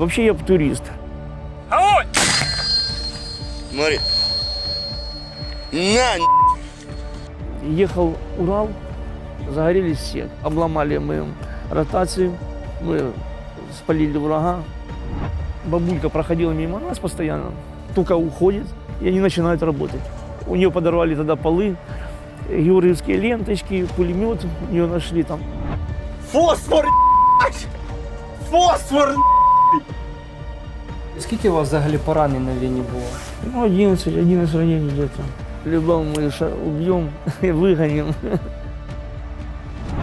Вообще я турист. Смотри. На, Ехал Урал, загорелись все. Обломали мы ротацию, мы спалили врага. Бабулька проходила мимо нас постоянно, только уходит, и они начинают работать. У нее подорвали тогда полы, георгиевские ленточки, пулемет у нее нашли там. Фосфор, ебать! Фосфор! Скільки у вас взагалі поранень на війні було? Ну, 11, 11 ранений где-то. Любого мы ша- убьем и выгоним.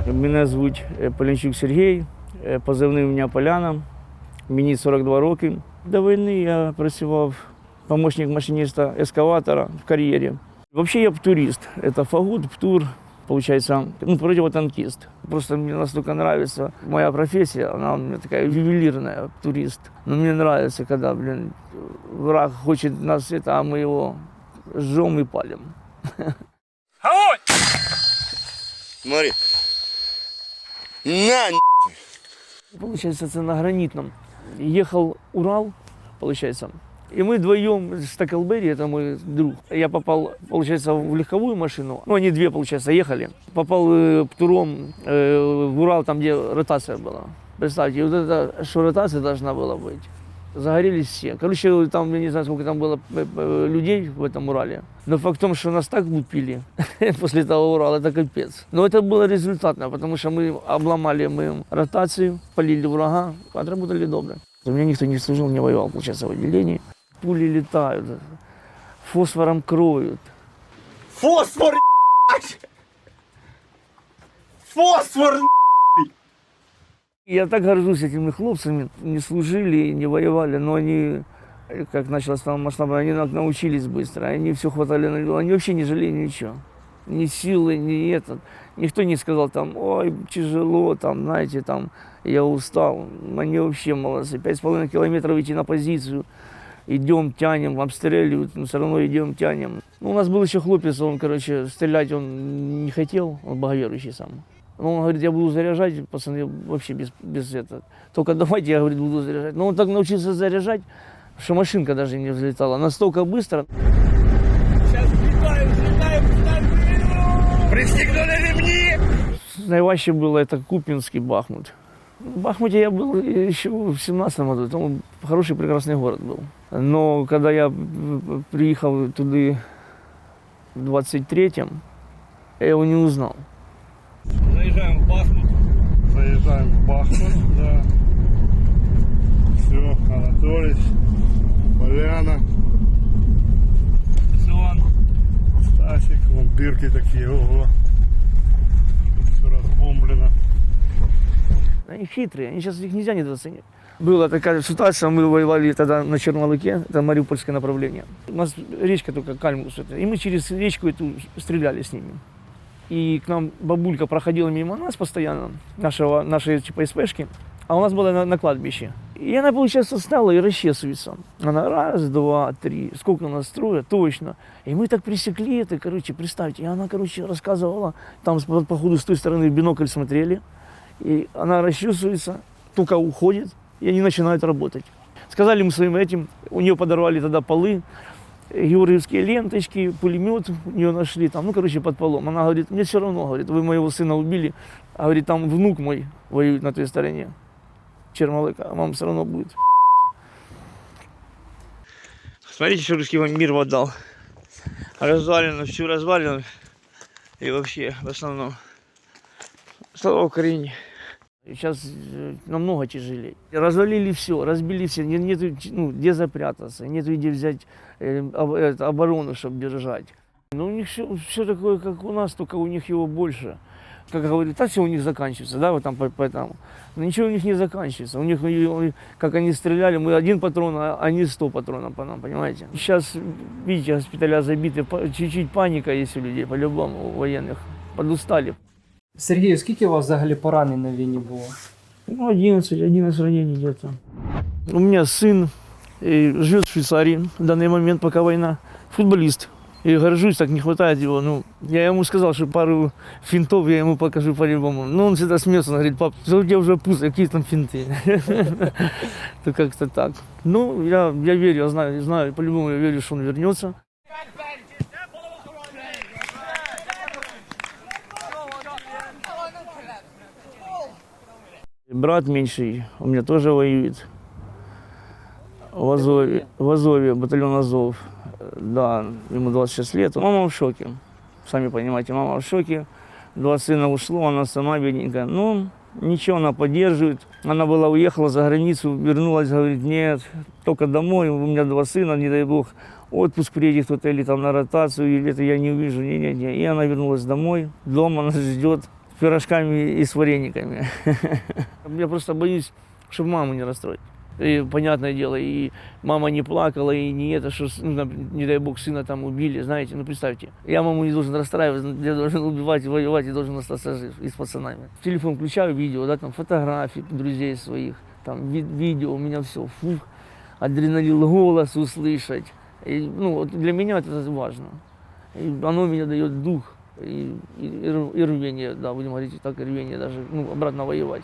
Мене звуть е, Полянчук Сергій, е, позивний у мене Поляна, мені 42 роки. До війни я працював помощник машиниста ескаватора в кар'єрі. Вообще я турист. Это фагут, птур, получается, ну, противотанкист. Просто мне настолько нравится моя профессия, она у меня такая ювелирная, турист. Но мне нравится, когда, блин, враг хочет нас это, а мы его жжем и палим. смотри. На, Получается, це на гранитном. Ехал Урал, получается. И мы вдвоем с Таклберри, это мой друг. Я попал, получается, в легковую машину. Ну, они две, получается, ехали. Попал э, птуром э, в Урал, там, где ротация была. Представьте, вот это, что ротация должна была быть. Загорелись все. Короче, там, я не знаю, сколько там было э, э, людей в этом Урале. Но факт в том, что нас так лупили после того Урала, это капец. Но это было результатно, потому что мы обломали мы ротацию, полили врага, отработали добро. У меня никто не служил, не воевал, получается, в отделении. Пули летают, фосфором кроют. Фосфор! Фосфор, Я так горжусь этими хлопцами. Не служили, не воевали, но они, как началось там масштабно, они на- научились быстро. Они все хватали на. Они вообще не жалели ничего. Ни силы, ни это. Никто не сказал там, ой, тяжело, там, знаете, там, я устал. Они вообще молодцы. Пять с половиной километров идти на позицию. Идем, тянем, обстреливают, но все равно идем, тянем. Ну, у нас был еще хлопец, он, короче, стрелять он не хотел, он боговерующий сам. Но он говорит, я буду заряжать, пацаны, вообще без, без этого. Только давайте, я, говорит, буду заряжать. Но он так научился заряжать, что машинка даже не взлетала. Настолько быстро. Пристегнули ремни! Наиваще было это Купинский Бахмут. В Бахмуте я был еще в 17 году, там хороший прекрасный город был. Но когда я п- приехал туда в 23-м, я его не узнал. Заезжаем в Бахмут. Заезжаем в Бахмут, да. Все, Анатолич, Поляна, Сон. Стасик, вон дырки такие, ого. Все разбомблено. Они хитрые, они сейчас их нельзя недооценить. Была такая ситуация, мы воевали тогда на Чернолыке, это Мариупольское направление. У нас речка только Кальмус, и мы через речку эту стреляли с ними. И к нам бабулька проходила мимо нас постоянно, нашего, нашей типа СПшки, а у нас была на, на кладбище. И она, получается, стала и расчесывается. Она раз, два, три, сколько нас строят, точно. И мы так пресекли это, короче, представьте. И она, короче, рассказывала, там, по- походу, с той стороны в бинокль смотрели. И она расчесывается, только уходит, и они начинают работать. Сказали мы своим этим, у нее подорвали тогда полы, георгиевские ленточки, пулемет у нее нашли там, ну, короче, под полом. Она говорит, мне все равно, говорит, вы моего сына убили, а говорит, там внук мой воюет на той стороне, Чермалыка, вам все равно будет. Смотрите, что русский вам мир отдал. Развалено, всю развалину. И вообще, в основном. Слава Украине. Сейчас э, намного тяжелее. Развалили все, разбили все, нет, нету ну, где запрятаться, нету где взять э, оборону, чтобы держать. Но у них все, все такое, как у нас, только у них его больше. Как говорят, так все у них заканчивается, да, вот там по, по этому. Но ничего у них не заканчивается. У них, как они стреляли, мы один патрон, а они сто патронов по нам, понимаете? Сейчас, видите, госпиталя забиты, чуть-чуть паника есть у людей, по-любому, у военных. Подустали. Сергію, скільки у вас взагалі поранень на війні було? Ну, 11, 11 ранений где-то. У меня сын э, живет в Швейцарии в данный момент, пока война. Футболист. И горжусь, так не хватает его. Ну, я ему сказал, что пару финтов я ему покажу по-любому. Ну, он всегда смеется, он говорит, пап, что у тебя уже пусто, какие там финты? То как-то так. Ну, я, я верю, я знаю, знаю, по-любому я верю, что он вернется. Брат меньший у меня тоже воюет. В Азове, в Азове, батальон Азов. Да, ему 26 лет. Мама в шоке. Сами понимаете, мама в шоке. Два сына ушло, она сама бедненькая. Ну, ничего, она поддерживает. Она была, уехала за границу, вернулась, говорит, нет, только домой, у меня два сына, не дай бог, отпуск приедет кто-то или там на ротацию, или это я не увижу, не, не, не. И она вернулась домой, дома нас ждет пирожками и с варениками. Я просто боюсь, чтобы маму не расстроить. И, понятное дело, и мама не плакала, и не это, что, ну, не дай бог, сына там убили, знаете, ну, представьте. Я маму не должен расстраивать, я должен убивать, воевать, и должен остаться жив, и с пацанами. Телефон включаю видео, да, там, фотографии друзей своих, там, ви- видео, у меня все, фух, адреналин, голос услышать. И, ну, для меня это важно. И оно мне дает дух и, и, и рвение, да, будем говорить так, рвение даже, ну, обратно воевать.